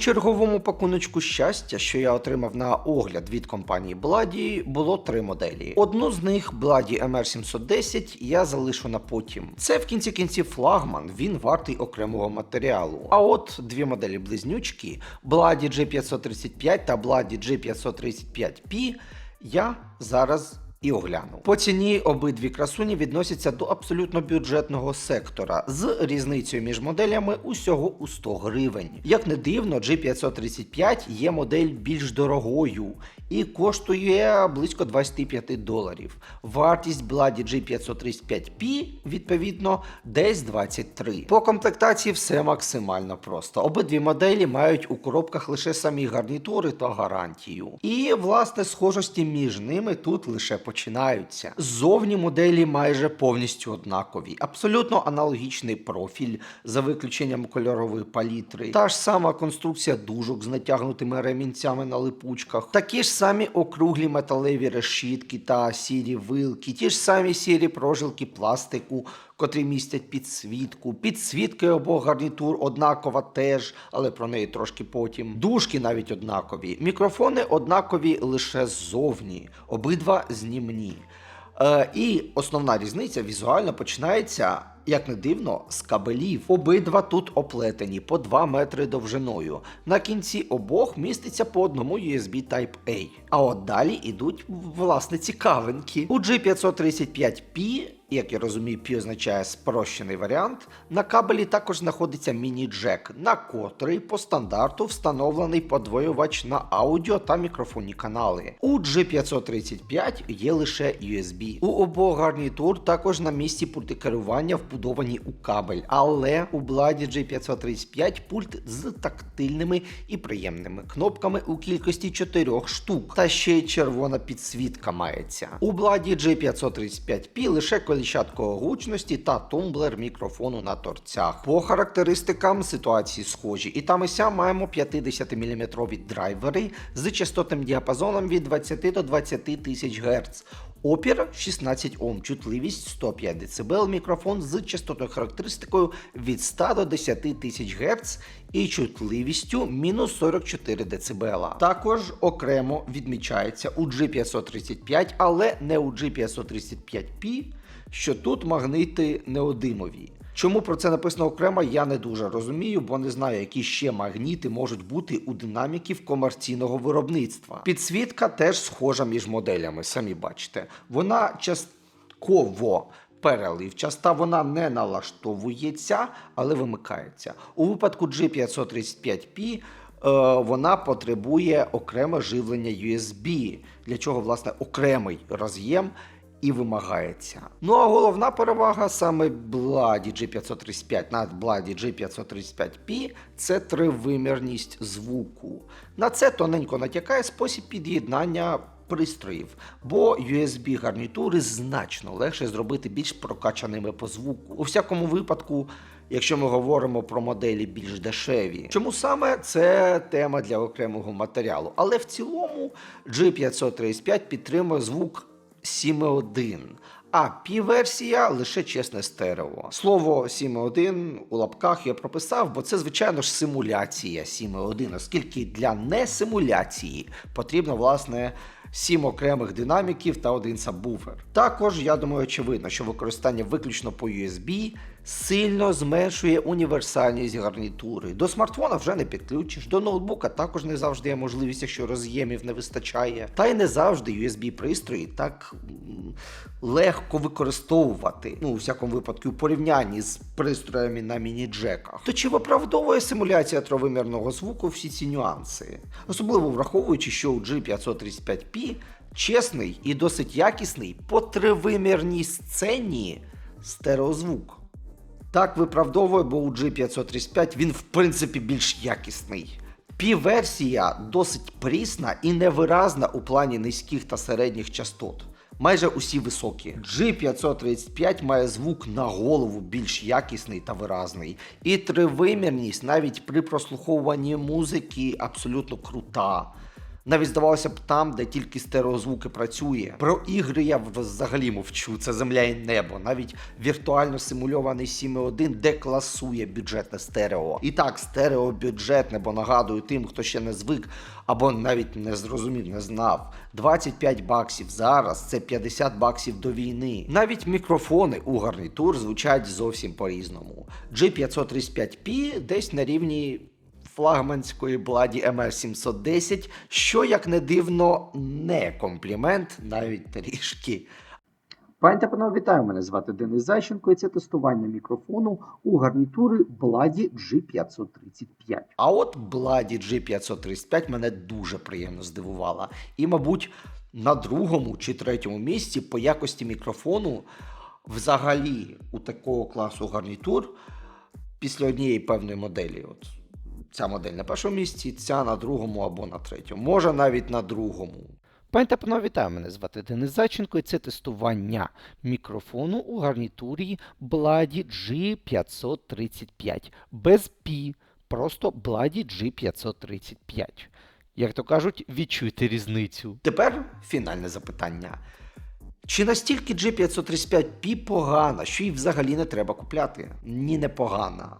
Черговому пакуночку щастя, що я отримав на огляд від компанії Bloody, було три моделі. Одну з них Bloody MR710 я залишу на потім. Це в кінці кінців флагман, він вартий окремого матеріалу. А от дві моделі близнючки Bloody G535 та Bloody G535P я зараз і огляну. По ціні обидві красуні відносяться до абсолютно бюджетного сектора з різницею між моделями усього у 100 гривень. Як не дивно, G535 є модель більш дорогою і коштує близько 25 доларів. Вартість Bloody G535P відповідно десь 23. По комплектації все максимально просто. Обидві моделі мають у коробках лише самі гарнітури та гарантію. І власне схожості між ними тут лише починаються. Ззовні моделі майже повністю однакові, абсолютно аналогічний профіль за виключенням кольорової палітри. Та ж сама конструкція дужок з натягнутими ремінцями на липучках, такі ж самі округлі металеві решітки та сірі вилки, ті ж самі сірі прожилки пластику. Котрі містять підсвітку, підсвітки обох гарнітур однакова теж, але про неї трошки потім. Дужки навіть однакові. Мікрофони однакові лише ззовні, обидва знімні. Е, і основна різниця візуально починається, як не дивно, з кабелів. Обидва тут оплетені по 2 метри довжиною. На кінці обох міститься по одному USB Type-A. А от далі ідуть власне цікавинки. У G535P як я розумію, P означає спрощений варіант. На кабелі також знаходиться міні-джек, на котрий по стандарту встановлений подвоювач на аудіо та мікрофонні канали. У G535 є лише USB. У обох гарнітур також на місці пульти керування вбудовані у кабель, але у Бладі G535 пульт з тактильними і приємними кнопками у кількості 4 штук. Та ще й червона підсвітка мається. У Бладі G535P лише коліщатко гучності та тумблер мікрофону на торцях. По характеристикам ситуації схожі. І там і сям маємо 50-мм драйвери з частотним діапазоном від 20 до 20 тисяч Гц. Опір 16 Ом, чутливість 105 дБ, мікрофон з частотною характеристикою від 100 до 10 тисяч Гц і чутливістю мінус 44 дБ. Також окремо відмічається у G535, але не у G535P, що тут магнити неодимові. Чому про це написано окремо, я не дуже розумію, бо не знаю, які ще магніти можуть бути у динаміків комерційного виробництва. Підсвітка теж схожа між моделями, самі бачите. Вона частково переливчаста, вона не налаштовується, але вимикається. У випадку G535P е, вона потребує окреме живлення USB, для чого власне окремий роз'єм і вимагається. Ну а головна перевага саме Bloody G535 над Bloody G535P це тривимірність звуку. На це тоненько натякає спосіб під'єднання пристроїв, бо USB гарнітури значно легше зробити більш прокачаними по звуку. У всякому випадку. Якщо ми говоримо про моделі більш дешеві, чому саме це тема для окремого матеріалу? Але в цілому G535 підтримує звук 7.1, а P-версія лише чесне стерео. Слово 7.1 у лапках я прописав, бо це, звичайно ж, симуляція 7.1, оскільки для несимуляції потрібно, власне. Сім окремих динаміків та один сабвуфер. Також я думаю, очевидно, що використання виключно по USB сильно зменшує універсальність гарнітури. До смартфона вже не підключиш, до ноутбука також не завжди є можливість, якщо роз'ємів не вистачає. Та й не завжди USB пристрої так легко використовувати. Ну, у всякому випадку, у порівнянні з пристроями на міні-джеках. То чи виправдовує симуляція тровимірного звуку всі ці нюанси? Особливо враховуючи, що у G535P чесний і досить якісний по тривимірній сцені стереозвук. Так виправдовує, бо у G535 він в принципі більш якісний. Пі-версія досить прісна і невиразна у плані низьких та середніх частот. Майже усі високі. G535 має звук на голову більш якісний та виразний. І тривимірність навіть при прослуховуванні музики абсолютно крута. Навіть здавалося б там, де тільки стереозвуки працює. Про ігри я взагалі мовчу. Це земля і небо. Навіть віртуально симульований 7.1 декласує бюджетне стерео. І так, стерео бюджетне, бо нагадую тим, хто ще не звик або навіть не зрозумів, не знав. 25 баксів зараз це 50 баксів до війни. Навіть мікрофони у гарнітур звучать зовсім по-різному. G535P десь на рівні флагманської бладі MR710, що, як не дивно, не комплімент, навіть трішки. Пані та панове, вітаю! Мене звати Денис Зайченко, і це тестування мікрофону у гарнітури Бладі G535. А от Бладі G535 мене дуже приємно здивувала. І, мабуть, на другому чи третьому місці по якості мікрофону взагалі у такого класу гарнітур після однієї певної моделі. От ця модель на першому місці, ця на другому або на третьому, може навіть на другому. Пані панове, вітаю, мене звати Денис Зайченко, і це тестування мікрофону у гарнітурі Blady G535. Без P, просто Blady G535. Як то кажуть, відчуйте різницю. Тепер фінальне запитання. Чи настільки G535P погана, що її взагалі не треба купляти? Ні, не погана.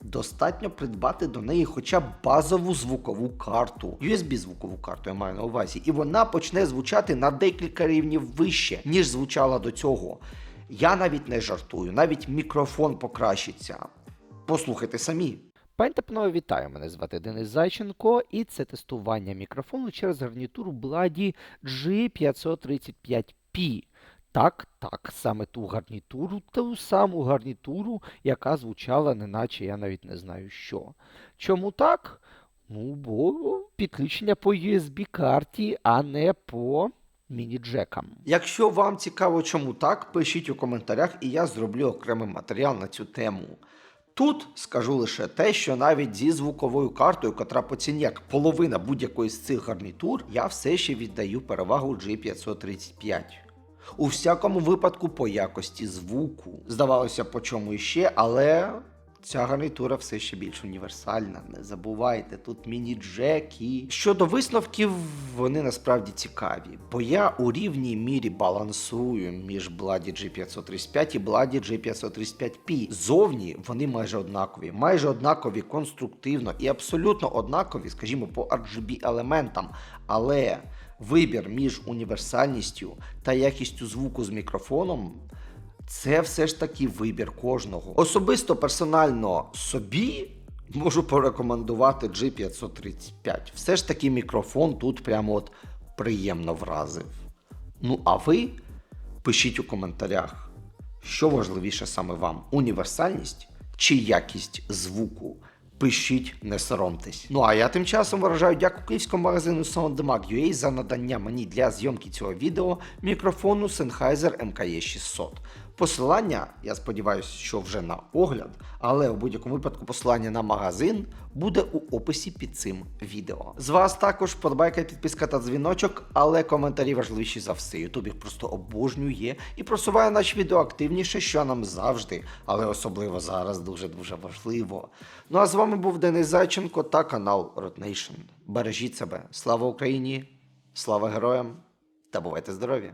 Достатньо придбати до неї хоча б базову звукову карту, USB-звукову карту, я маю на увазі, і вона почне звучати на декілька рівнів вище, ніж звучала до цього. Я навіть не жартую, навіть мікрофон покращиться. Послухайте самі. Пані та панове, вітаю! Мене звати Денис Зайченко, і це тестування мікрофону через гарнітуру Blady G535P. Так, так, саме ту гарнітуру, ту саму гарнітуру, яка звучала, неначе я навіть не знаю що. Чому так? Ну, бо підключення по USB-карті, а не по міні-джекам. Якщо вам цікаво, чому так, пишіть у коментарях, і я зроблю окремий матеріал на цю тему. Тут скажу лише те, що навіть зі звуковою картою, котра по ціні як половина будь-якої з цих гарнітур, я все ще віддаю перевагу G535. У всякому випадку по якості звуку. Здавалося, по чому іще, але ця гарнітура все ще більш універсальна. Не забувайте, тут міні-джеки. Щодо висновків, вони насправді цікаві, бо я у рівній мірі балансую між Blady G535 і Blady G535P. Зовні вони майже однакові, майже однакові конструктивно і абсолютно однакові, скажімо, по RGB елементам. Але вибір між універсальністю та якістю звуку з мікрофоном. Це все ж таки вибір кожного. Особисто персонально собі можу порекомендувати G535. Все ж таки мікрофон тут прямо от приємно вразив. Ну а ви пишіть у коментарях, що важливіше саме вам: універсальність чи якість звуку. Пишіть, не соромтесь. Ну а я тим часом виражаю дяку київському магазину SoundDemag.ua за надання мені для зйомки цього відео мікрофону Sennheiser MKE 600. Посилання, я сподіваюся, що вже на огляд, але у будь-якому випадку посилання на магазин буде у описі під цим відео. З вас також подобайка, підписка та дзвіночок, але коментарі важливіші за все. Ютуб їх просто обожнює і просуває наші відео активніше, що нам завжди, але особливо зараз дуже-дуже важливо. Ну а з вами був Денис Зайченко та канал Rotnation. Бережіть себе. Слава Україні! Слава героям! Та бувайте здорові!